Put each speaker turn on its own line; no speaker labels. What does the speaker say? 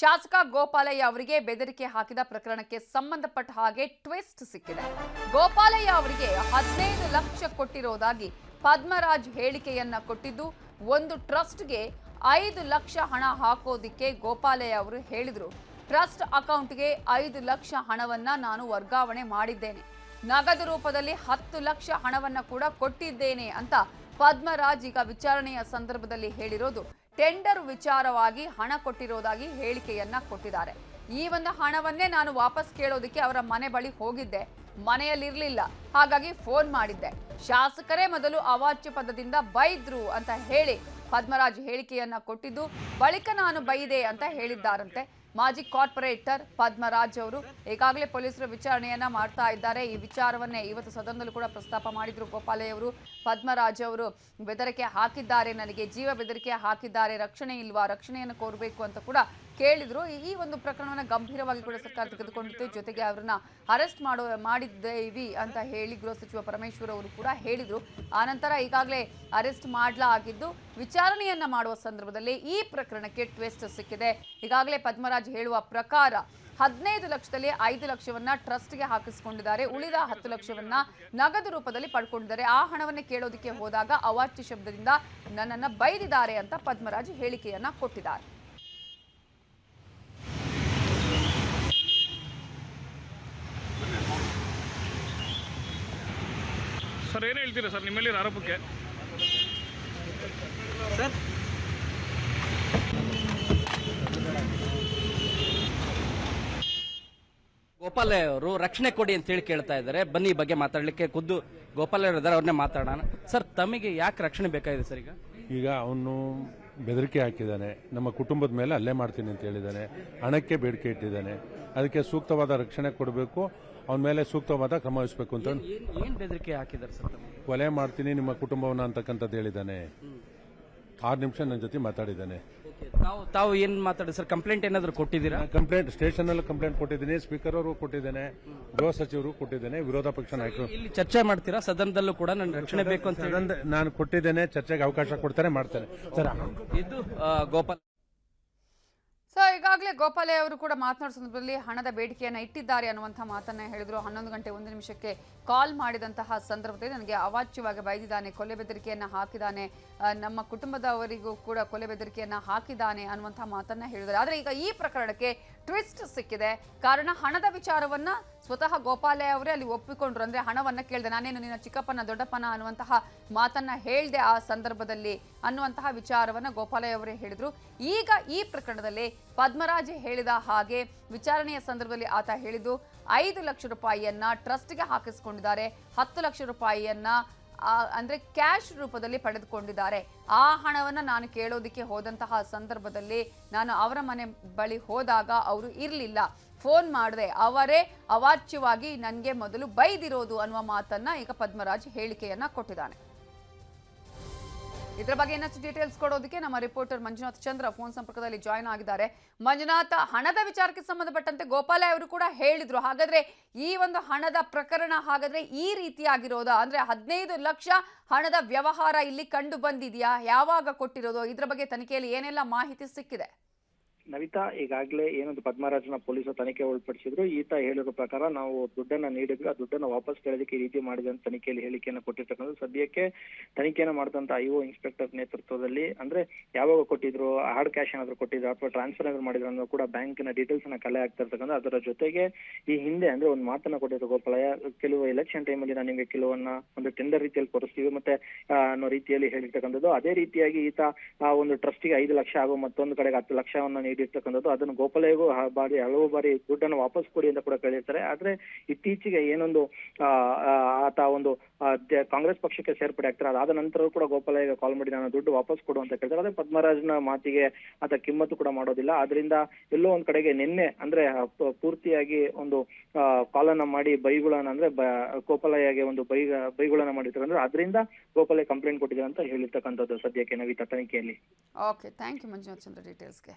ಶಾಸಕ ಗೋಪಾಲಯ್ಯ ಅವರಿಗೆ ಬೆದರಿಕೆ ಹಾಕಿದ ಪ್ರಕರಣಕ್ಕೆ ಸಂಬಂಧಪಟ್ಟ ಹಾಗೆ ಟ್ವಿಸ್ಟ್ ಸಿಕ್ಕಿದೆ. ಗೋಪಾಲಯ್ಯ ಅವರಿಗೆ ಹದಿನೈದು ಲಕ್ಷ ಕೊಟ್ಟಿರೋದಾಗಿ ಪದ್ಮರಾಜ್ ಹೇಳಿಕೆಯನ್ನ ಕೊಟ್ಟಿದ್ದು, ಒಂದು ಟ್ರಸ್ಟ್ಗೆ ಐದು ಲಕ್ಷ ಹಣ ಹಾಕೋದಿಕ್ಕೆ ಗೋಪಾಲಯ್ಯ ಅವರು ಹೇಳಿದ್ರು. ಟ್ರಸ್ಟ್ ಅಕೌಂಟ್ಗೆ ಐದು ಲಕ್ಷ ಹಣವನ್ನ ನಾನು ವರ್ಗಾವಣೆ ಮಾಡಿದ್ದೇನೆ. ನಗದು ರೂಪದಲ್ಲಿ ಹತ್ತು ಲಕ್ಷ ಹಣವನ್ನ ಕೂಡ ಕೊಟ್ಟಿದ್ದೇನೆ ಅಂತ ಪದ್ಮರಾಜ್ ಈಗ ವಿಚಾರಣೆಯ ಸಂದರ್ಭದಲ್ಲಿ ಹೇಳಿರೋದು, ಟೆಂಡರ್ ವಿಚಾರವಾಗಿ ಹಣ ಕೊಟ್ಟಿರೋದಾಗಿ ಹೇಳಿಕೆಯನ್ನ ಕೊಟ್ಟಿದ್ದಾರೆ. ಈ ಒಂದು ಹಣವನ್ನೇ ನಾನು ವಾಪಸ್ ಕೇಳೋದಕ್ಕೆ ಅವರ ಮನೆ ಬಳಿ ಹೋಗಿದ್ದೆ. ಮನೆಯಲ್ಲಿರ್ಲಿಲ್ಲ. ಹಾಗಾಗಿ ಫೋನ್ ಮಾಡಿದ್ದೆ. ಶಾಸಕರೇ ಮೊದಲು ಅವಾಚ್ಯ ಪದದಿಂದ ಬೈದ್ರು ಅಂತ ಹೇಳಿ ಪದ್ಮರಾಜ್ ಹೇಳಿಕೆಯನ್ನ ಕೊಟ್ಟಿದ್ದು, ಬಳಿಕ ನಾನು ಬೈದೆ ಅಂತ ಹೇಳಿದ್ದಾರಂತೆ. ಮಾಜಿ ಕಾರ್ಪೊರೇಟರ್ ಪದ್ಮರಾಜ್ ಅವರು ಈಗಾಗಲೇ ಪೊಲೀಸರು ವಿಚಾರಣೆಯನ್ನ ಮಾಡ್ತಾ ಇದ್ದಾರೆ. ಈ ವಿಚಾರವನ್ನೇ ಇವತ್ತು ಸದನದಲ್ಲೂ ಕೂಡ ಪ್ರಸ್ತಾಪ ಮಾಡಿದ್ರು ಗೋಪಾಲಯ್ಯ ಅವರು. ಪದ್ಮರಾಜ್ ಅವರು ಬೆದರಿಕೆ ಹಾಕಿದ್ದಾರೆ, ನನಗೆ ಜೀವ ಬೆದರಿಕೆ ಹಾಕಿದ್ದಾರೆ, ರಕ್ಷಣೆ ಇಲ್ವಾ, ರಕ್ಷಣೆಯನ್ನು ಕೋರಬೇಕು ಅಂತ ಕೂಡ ಕೇಳಿದ್ರು. ಈ- ಒಂದು ಪ್ರಕರಣವನ್ನು ಗಂಭೀರವಾಗಿ ಕೂಡ ಸರ್ಕಾರ ತೆಗೆದುಕೊಂಡಿತ್ತು ಜೊತೆಗೆ ಅವರನ್ನ ಅರೆಸ್ಟ್ ಮಾಡೋ ಮಾಡಿದ್ದೇವಿ ಅಂತ ಹೇಳಿ ಗೃಹ ಸಚಿವ ಪರಮೇಶ್ವರ್ ಅವರು ಕೂಡ ಹೇಳಿದ್ರು. ಆನಂತರ ಈಗಾಗಲೇ ಅರೆಸ್ಟ್ ಮಾಡಲಾಗಿದ್ದು ವಿಚಾರಣೆಯನ್ನ ಮಾಡುವ ಸಂದರ್ಭದಲ್ಲಿ ಈ ಪ್ರಕರಣಕ್ಕೆ ಟ್ವಿಸ್ಟ್ ಸಿಕ್ಕಿದೆ. ಈಗಾಗಲೇ ಪದ್ಮರಾಜ್ ಹೇಳುವ ಪ್ರಕಾರ ಹದಿನೈದು ಲಕ್ಷದಲ್ಲಿ ಐದು ಲಕ್ಷವನ್ನ ಟ್ರಸ್ಟ್ಗೆ ಹಾಕಿಸಿಕೊಂಡಿದ್ದಾರೆ. ಉಳಿದ ಹತ್ತು ಲಕ್ಷವನ್ನ ನಗದು ರೂಪದಲ್ಲಿ ಪಡ್ಕೊಂಡಿದ್ದಾರೆ. ಆ ಹಣವನ್ನ ಕೇಳೋದಕ್ಕೆ ಹೋದಾಗ ಅವಾಚ್ಯ ಶಬ್ದದಿಂದ ನನ್ನನ್ನ ಬೈದಿದ್ದಾರೆ ಅಂತ ಪದ್ಮರಾಜ್ ಹೇಳಿಕೆಯನ್ನ ಕೊಟ್ಟಿದ್ದಾರೆ.
ಸರ್ ಏನು ಹೇಳ್ತೀರಾ ಸರ್ ನಿಮ್ಮಲ್ಲಿ ಆರೋಪಕ್ಕೆ?
ಸರ್ ಗೋಪಾಲಯ್ಯ ಅವರು ರಕ್ಷಣೆ ಕೊಡಿ ಅಂತ ಹೇಳಿ ಕೇಳ್ತಾ ಇದ್ದಾರೆ. ಬನ್ನಿ ಈ ಬಗ್ಗೆ ಮಾತಾಡ್ಲಿಕ್ಕೆ ಖುದ್ದು ಗೋಪಾಲಯ್ಯ ಇದ್ದಾರೆ ಅವ್ರನ್ನೇ ಮಾತಾಡೋಣ. ಸರ್ ತಮಗೆ ಯಾಕೆ ರಕ್ಷಣೆ ಬೇಕಾಗಿದೆ ಸರ್ ಈಗ?
ಈಗ ಅವನು ಬೆದರಿಕೆ ಹಾಕಿದ್ದಾನೆ. ನಮ್ಮ ಕುಟುಂಬದ ಮೇಲೆ ಅಲ್ಲೇ ಮಾಡ್ತೀನಿ ಅಂತ ಹೇಳಿದ್ದಾನೆ. ಹಣಕ್ಕೆ ಬೇಡಿಕೆ ಇಟ್ಟಿದ್ದಾನೆ. ಅದಕ್ಕೆ ಸೂಕ್ತವಾದ ರಕ್ಷಣೆ ಕೊಡಬೇಕು ಅವನ ಮೇಲೆ ಸೂಕ್ತವಾದ ಕ್ರಮ ವಹಿಸಬೇಕು ಅಂತ
ಏನು ಬೆದರಿಕೆ ಹಾಕಿದ್ದಾರೆ ಸರ್ ತಮಗೆ?
ಕೊಲೆ ಮಾಡ್ತೀನಿ ನಿಮ್ಮ ಕುಟುಂಬವನ್ನ ಅಂತಕ್ಕಂಥದ್ದು ಹೇಳಿದ್ದಾನೆ. ಆರು ನಿಮಿಷ ನನ್ನ ಜೊತೆ ಮಾತಾಡಿದ್ದಾನೆ.
ತಾವು ತಾವು ಏನ್ ಮಾತಾಡಿ ಸರ್? ಕಂಪ್ಲೇಂಟ್ ಏನಾದ್ರು ಕೊಟ್ಟಿದ್ದೀರಾ?
ಕಂಪ್ಲೇಂಟ್ ಸ್ಟೇಷನ್ ಅಲ್ಲಿ ಕಂಪ್ಲೇಂಟ್ ಕೊಟ್ಟಿದ್ದೀನಿ ಸ್ಪೀಕರ್ ಅವರು ಕೊಟ್ಟಿದ್ದೇನೆ ಗೃಹ ಸಚಿವರು ಕೊಟ್ಟಿದ್ದೇನೆ ವಿರೋಧ ಪಕ್ಷ ನಾಯಕರು.
ಇಲ್ಲಿ ಚರ್ಚೆ ಮಾಡ್ತೀರಾ? ಸದನದಲ್ಲೂ ಕೂಡ ನನ್ನ ರಕ್ಷಣೆ ಬೇಕು ಅಂತ ಹೇಳಿ.
ನಾನು ಕೊಟ್ಟಿದ್ದೇನೆ ಚರ್ಚೆಗೆ ಅವಕಾಶ ಕೊಡ್ತಾರೆ ಮಾಡ್ತೇನೆ. ಸರ್
ಇದು ಆ, ಗೋಪಾಲ್
ಸೊ ಈಗಾಗಲೇ ಗೋಪಾಲಯ್ಯ ಅವರು ಕೂಡ ಮಾತನಾಡುವ ಸಂದರ್ಭದಲ್ಲಿ ಹಣದ ಬೇಡಿಕೆಯನ್ನು ಇಟ್ಟಿದ್ದಾರೆ ಅನ್ನುವಂಥ ಮಾತನ್ನ ಹೇಳಿದ್ರು. ಹನ್ನೊಂದು ಗಂಟೆ ಒಂದು ನಿಮಿಷಕ್ಕೆ ಕಾಲ್ ಮಾಡಿದಂತಹ ಸಂದರ್ಭದಲ್ಲಿ ನನಗೆ ಅವಾಚ್ಯವಾಗಿ ಬೈದಿದ್ದಾನೆ, ಕೊಲೆ ಬೆದರಿಕೆಯನ್ನು ಹಾಕಿದ್ದಾನೆ ನಮ್ಮ ಕುಟುಂಬದವರಿಗೂ ಕೂಡ ಕೊಲೆ ಬೆದರಿಕೆಯನ್ನು ಹಾಕಿದ್ದಾನೆ ಅನ್ನುವಂಥ ಮಾತನ್ನ ಹೇಳಿದ್ದಾರೆ. ಆದರೆ ಈಗ ಈ ಪ್ರಕರಣಕ್ಕೆ ಟ್ವಿಸ್ಟ್ ಸಿಕ್ಕಿದೆ. ಕಾರಣ ಹಣದ ವಿಚಾರವನ್ನ ಸ್ವತಃ ಗೋಪಾಲಯ್ಯ ಅವರೇ ಅಲ್ಲಿ ಒಪ್ಪಿಕೊಂಡ್ರು. ಅಂದರೆ ಹಣವನ್ನು ಕೇಳಿದೆ, ನಾನೇನು ನಿನ್ನ ಚಿಕ್ಕಪ್ಪನ ದೊಡ್ಡಪ್ಪನ ಅನ್ನುವಂತಹ ಮಾತನ್ನ ಹೇಳಿದೆ ಆ ಸಂದರ್ಭದಲ್ಲಿ ಅನ್ನುವಂತಹ ವಿಚಾರವನ್ನ ಗೋಪಾಲಯ್ಯ ಅವರೇ ಹೇಳಿದ್ರು. ಈಗ ಈ ಪ್ರಕರಣದಲ್ಲಿ ಪದ್ಮರಾಜ್ ಹೇಳಿದ ಹಾಗೆ ವಿಚಾರಣೆಯ ಸಂದರ್ಭದಲ್ಲಿ ಆತ ಹೇಳಿದ್ದು, ಐದು ಲಕ್ಷ ರೂಪಾಯಿಯನ್ನ ಟ್ರಸ್ಟ್ಗೆ ಹಾಕಿಸ್ಕೊಂಡಿದ್ದಾರೆ. ಹತ್ತು ಲಕ್ಷ ರೂಪಾಯಿಯನ್ನ ಅಂದ್ರೆ ಕ್ಯಾಶ್ ರೂಪದಲ್ಲಿ ಪಡೆದುಕೊಂಡಿದ್ದಾರೆ. ಆ ಹಣವನ್ನ ನಾನು ಕೇಳೋದಕ್ಕೆ ಹೋದಂತಹ ಸಂದರ್ಭದಲ್ಲಿ ನಾನು ಅವರ ಮನೆ ಬಳಿ ಹೋದಾಗ ಅವರು ಇರಲಿಲ್ಲ. ಫೋನ್ ಮಾಡಿದೆ. ಅವರೇ ಅವಾಚ್ಯವಾಗಿ ನನಗೆ ಮೊದಲು ಬೈದಿರೋದು ಅನ್ನುವ ಮಾತನ್ನ ಈಗ ಪದ್ಮರಾಜ್ ಹೇಳಿಕೆಯನ್ನ ಕೊಟ್ಟಿದ್ದಾನೆ. ಇದರ ಬಗ್ಗೆ ಇನ್ನಷ್ಟು ಡೀಟೇಲ್ಸ್ ಕೊಡೋದಕ್ಕೆ ನಮ್ಮ ರಿಪೋರ್ಟರ್ ಮಂಜುನಾಥ್ ಚಂದ್ರ ಫೋನ್ ಸಂಪರ್ಕದಲ್ಲಿ ಜಾಯ್ನ್ ಆಗಿದ್ದಾರೆ. ಮಂಜುನಾಥ, ಹಣದ ವಿಚಾರಕ್ಕೆ ಸಂಬಂಧಪಟ್ಟಂತೆ ಗೋಪಾಲ ಅವರು ಕೂಡ ಹೇಳಿದ್ರು. ಹಾಗಾದ್ರೆ ಈ ಒಂದು ಹಣದ ಪ್ರಕರಣ ಹಾಗಾದ್ರೆ ಈ ರೀತಿಯಾಗಿರೋದಾ? ಅಂದ್ರೆ ಹದಿನೈದು ಲಕ್ಷ ಹಣದ ವ್ಯವಹಾರ ಇಲ್ಲಿ ಕಂಡು ಬಂದಿದೆಯಾ? ಯಾವಾಗ ಕೊಟ್ಟಿರೋದು? ಇದ್ರ ಬಗ್ಗೆ ತನಿಖೆಯಲ್ಲಿ ಏನೆಲ್ಲ ಮಾಹಿತಿ ಸಿಕ್ಕಿದೆ?
ನವಿತಾ, ಈಗಾಗಲೇ ಏನೊಂದು ಪದ್ಮರಾಜನ ಪೊಲೀಸರು ತನಿಖೆ ಒಳಪಡಿಸಿದ್ರು. ಈತ ಹೇಳಿರೋ ಪ್ರಕಾರ ನಾವು ದುಡ್ಡನ್ನ ನೀಡಿದ್ವಿ. ಆ ದುಡ್ಡನ್ನ ವಾಪಸ್ ಕೇಳೋದಕ್ಕೆ ಈ ರೀತಿ ಮಾಡಿದೆ ಅಂತ ತನಿಖೆಯಲ್ಲಿ ಹೇಳಿಕೆಯನ್ನು ಕೊಟ್ಟಿರ್ತಕ್ಕಂಥದ್ದು. ಸದ್ಯಕ್ಕೆ ತನಿಖೆಯನ್ನು ಮಾಡಿದಂತ ಐಒ ಇನ್ಸ್ಪೆಕ್ಟರ್ ನೇತೃತ್ವದಲ್ಲಿ, ಅಂದ್ರೆ ಯಾವಾಗ ಕೊಟ್ಟಿದ್ರು, ಹಾರ್ಡ್ ಕ್ಯಾಶ್ ಏನಾದ್ರು ಕೊಟ್ಟಿದ್ರು ಅಥವಾ ಟ್ರಾನ್ಸ್ಫರ್ ಏನಾದ್ರು ಮಾಡಿದ್ರು ಅನ್ನೋ ಕೂಡ ಬ್ಯಾಂಕಿನ ಡೀಟೇಲ್ಸ್ನ ಕಲೆ ಆಗ್ತಾ ಇರ್ತಕ್ಕಂಥ ಅದರ ಜೊತೆಗೆ ಈ ಹಿಂದೆ, ಅಂದ್ರೆ ಒಂದು ಮಾತನ್ನ ಕೊಟ್ಟಿದ್ರು ಗೋಪಾಲಯ್ಯ, ಕೆಲವು ಎಲೆಕ್ಷನ್ ಟೈಮಲ್ಲಿ ನಾನು ನಿಮಗೆ ಕೆಲವನ್ನ ಒಂದು ಟೆಂಡರ್ ರೀತಿಯಲ್ಲಿ ಕೊಡಿಸ್ತೀವಿ. ಮತ್ತೆ ಅನ್ನೋ ರೀತಿಯಲ್ಲಿ ಹೇಳಿರ್ತಕ್ಕಂಥದ್ದು. ಅದೇ ರೀತಿಯಾಗಿ ಈತ, ಆ, ಒಂದು ಟ್ರಸ್ಟಿಗೆ ಐದು ಲಕ್ಷ ಹಾಗೂ ಮತ್ತೊಂದು ಕಡೆಗೆ ಹತ್ತು ಲಕ್ಷವನ್ನ ನೀಡಿರ್ತಕ್ಕಂಥದ್ದು ಅದನ್ನು ಗೋಪಾಲಯ್ಯಗೂ ಬಾರಿ ಹಲವು ಬಾರಿ ದುಡ್ಡನ್ನು ವಾಪಸ್ ಕೊಡಿ ಅಂತ ಕೂಡ ಕೇಳಿರ್ತಾರೆ. ಆದ್ರೆ ಇತ್ತೀಚೆಗೆ ಏನೊಂದು ಆತ ಒಂದು ಕಾಂಗ್ರೆಸ್ ಪಕ್ಷಕ್ಕೆ ಸೇರ್ಪಡೆ ಆಗ್ತಾರೆ. ಅದಾದ ನಂತರ ಕೂಡ ಗೋಪಾಲಯ್ಯ ಕಾಲ್ ಮಾಡಿ ನಾನು ದುಡ್ಡು ವಾಪಸ್ ಕೊಡು ಅಂತ ಕೇಳ್ತಾರೆ. ಅದೇ ಪದ್ಮರಾಜನ ಮಾತಿಗೆ ಆತ ಕಿಮ್ಮತ್ತು ಕೂಡ ಮಾಡೋದಿಲ್ಲ. ಆದ್ರಿಂದ ಎಲ್ಲೋ ಒಂದ್ ಕಡೆಗೆ ನಿನ್ನೆ, ಅಂದ್ರೆ ಪೂರ್ತಿಯಾಗಿ ಒಂದು ಕಾಲನ್ನ ಮಾಡಿ ಬೈಗುಳನ, ಅಂದ್ರೆ ಗೋಪಾಲಯ್ಯಗೆ ಒಂದು ಬೈ, ಬೈಗುಳನ ಮಾಡಿರ್ತಾರೆ. ಅಂದ್ರೆ ಅದರಿಂದ ಗೋಪಾಲಯ್ಯ ಕಂಪ್ಲೇಂಟ್ ಕೊಟ್ಟಿದ್ದಾರೆ ಅಂತ ಹೇಳಿರ್ತಕ್ಕಂಥದ್ದು ಸದ್ಯಕ್ಕೆ ನವೀತ ತನಿಖೆಯಲ್ಲಿ.
Okay. Thank you Manjunath Chandra ಡೀಟೇಲ್ಸ್ಗೆ.